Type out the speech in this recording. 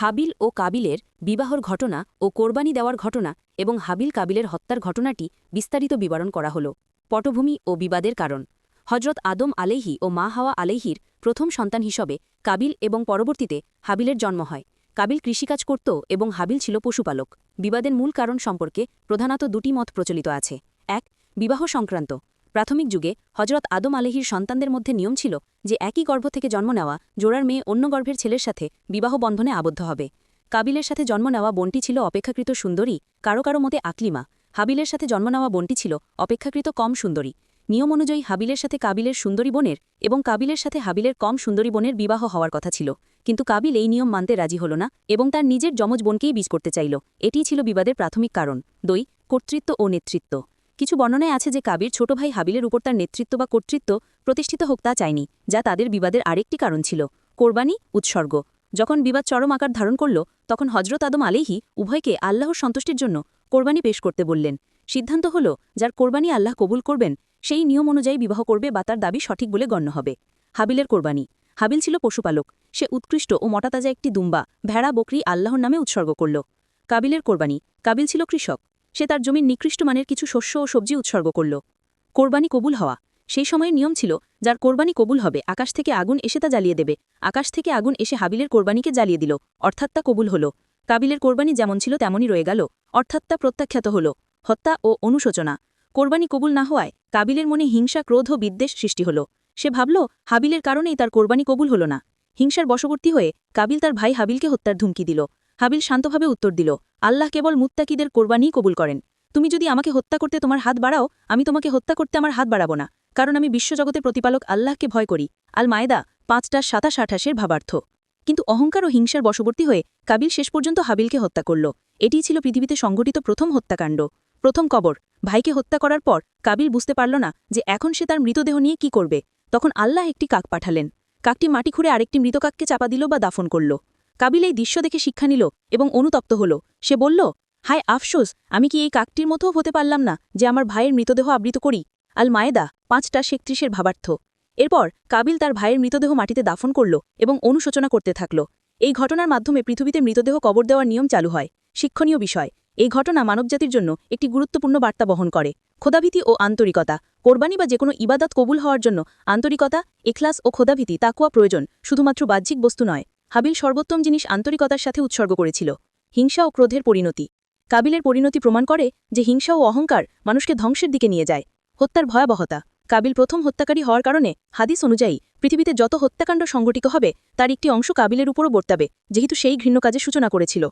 হাবিল ও কাবিলের বিবাহর ঘটনা ও কোরবানি দেওয়ার ঘটনা এবং হাবিল কাবিলের হত্যার ঘটনাটি বিস্তারিত বিবরণ করা হল। পটভূমি ও বিবাদের কারণ। হজরত আদম আলেহি ও মা হাওয়া আলেহির প্রথম সন্তান হিসেবে কাবিল এবং পরবর্তীতে হাবিলের জন্ম হয়। কাবিল কৃষিকাজ করত এবং হাবিল ছিল পশুপালক। বিবাদের মূল কারণ সম্পর্কে প্রধানত দুটি মত প্রচলিত আছে। এক, বিবাহ সংক্রান্ত। প্রাথমিক যুগে হজরত আদম আলেহির সন্তানদের মধ্যে নিয়ম ছিল যে একই গর্ভ থেকে জন্ম নেওয়া জোড়ার মেয়ে অন্য গর্ভের ছেলের সাথে বিবাহ বন্ধনে আবদ্ধ হবে। কাবিলের সাথে জন্ম নেওয়া বোনটি ছিল অপেক্ষাকৃত সুন্দরী, কারও কারও মতে আকলিমা। হাবিলের সাথে জন্ম নেওয়া বোনটি ছিল অপেক্ষাকৃত কম সুন্দরী। নিয়ম অনুযায়ী হাবিলের সাথে কাবিলের সুন্দরী বোনের এবং কাবিলের সাথে হাবিলের কম সুন্দরী বোনের বিবাহ হওয়ার কথা ছিল। কিন্তু কাবিল এই নিয়ম মানতে রাজি হল না এবং তার নিজের যমজ বোনকেই বীজ করতে চাইল। এটিই ছিল বিবাদের প্রাথমিক কারণ। দই, কর্তৃত্ব ও নেতৃত্ব। কিছু বর্ণনায় আছে যে কাবির ছোট ভাই হাবিলের উপর তার নেতৃত্ব বা কর্তৃত্ব প্রতিষ্ঠিত হোক তা চায়নি, যা তাদের বিবাদের আরেকটি কারণ ছিল, কোরবানি, উৎসর্গ। যখন বিবাদ চরম আকার ধারণ করল, তখন হজরত আদম আলেহি উভয়কে আল্লাহর সন্তুষ্টির জন্য কোরবানি পেশ করতে বললেন। সিদ্ধান্ত হল, যার কোরবানি আল্লাহ কবুল করবেন, সেই নিয়ম অনুযায়ী বিবাহ করবে বা তার দাবি সঠিক বলে গণ্য হবে। হাবিলের কোরবানি। হাবিল ছিল পশুপালক। সে উৎকৃষ্ট ও মোটাতাজা একটি দুম্বা, ভেড়া, বকরি আল্লাহর নামে উৎসর্গ করল। কাবিলের কোরবানি। কাবিল ছিল কৃষক। সে তার জমির নিকৃষ্ট মানের কিছু শস্য ও সবজি উৎসর্গ করল। কোরবানি কবুল হওয়া। সেই সময়ের নিয়ম ছিল, যার কোরবানি কবুল হবে, আকাশ থেকে আগুন এসে তা জ্বালিয়ে দেবে। আকাশ থেকে আগুন এসে হাবিলের কোরবানিকে জ্বালিয়ে দিল। অর্থাৎ তা কবুল হল। কাবিলের কোরবানি যেমন ছিল, তেমনই রয়ে গেল। অর্থাৎ তা প্রত্যাখ্যাত হল। হত্যা ও অনুশোচনা। কোরবানি কবুল না হওয়ায় কাবিলের মনে হিংসা, ক্রোধ ও বিদ্বেষ সৃষ্টি হল। সে ভাবল, হাবিলের কারণেই তার কোরবানি কবুল হল না। হিংসার বশবর্তী হয়ে কাবিল তার ভাই হাবিলকে হত্যার ধুমকি দিল। হাবিল শান্তভাবে উত্তর দিল, আল্লাহ কেবল মুত্তাকিদের কোরবানিই কবুল করেন। তুমি যদি আমাকে হত্যা করতে তোমার হাত বাড়াও, আমি তোমাকে হত্যা করতে আমার হাত বাড়াবো না, কারণ আমি বিশ্বজগতের প্রতিপালক আল্লাহকে ভয় করি। আল মায়েদা পাঁচটা সাতাশ আঠাশের ভাবার্থ। কিন্তু অহংকার ও হিংসার বশবর্তী হয়ে কাবিল শেষ পর্যন্ত হাবিলকে হত্যা করল। এটিই ছিল পৃথিবীতে সংঘটিত প্রথম হত্যাকাণ্ড। প্রথম কবর। ভাইকে হত্যা করার পর কাবিল বুঝতে পারল না যে এখন সে তার মৃতদেহ নিয়ে কি করবে। তখন আল্লাহ একটি কাক পাঠালেন। কাকটি মাটি খুঁড়ে আরেকটি মৃত কাককে চাপা দিল বা দাফন করল। কাবিল এই দৃশ্য দেখে শিক্ষা নিল এবং অনুতপ্ত হল। সে বলল, হায় আফসোস, আমি কি এই কাকটির মতোও হতে পারলাম না যে আমার ভাইয়ের মৃতদেহ আবৃত করি? আল মায়েদা পাঁচটা শেকত্রিশের ভাবার্থ। এরপর কাবিল তার ভাইয়ের মৃতদেহ মাটিতে দাফন করল এবং অনুশোচনা করতে থাকল। এই ঘটনার মাধ্যমে পৃথিবীতে মৃতদেহ কবর দেওয়ার নিয়ম চালু হয়। শিক্ষণীয় বিষয়, এই ঘটনা মানবজাতির জন্য একটি গুরুত্বপূর্ণ বার্তা বহন করে। খোদাভীতি ও আন্তরিকতা, কোরবানি বা যে কোনো ইবাদত কবুল হওয়ার জন্য আন্তরিকতা, এখলাস ও খোদাভীতি, তাকুয়া প্রয়োজন, শুধুমাত্র বাহ্যিক বস্তু নয়। হাবিল সর্বোত্তম জিনিস আন্তরিকতার সাথে উৎসর্গ করেছিল, হিংসা ও ক্রোধের পরিণতি। কাবিলের পরিণতি প্রমাণ করে যে হিংসা ও অহংকার মানুষকে ধ্বংসের দিকে নিয়ে যায়, হত্যার ভয়াবহতা। কাবিল প্রথম হত্যাকারী হওয়ার কারণে হাদিস অনুযায়ী পৃথিবীতে যত হত্যাকাণ্ড সংঘটিত হবে, তার একটি অংশ কাবিলের উপরও বর্তাবে, যেহেতু সেই ঘৃণ্য কাজে সূচনা করেছিল।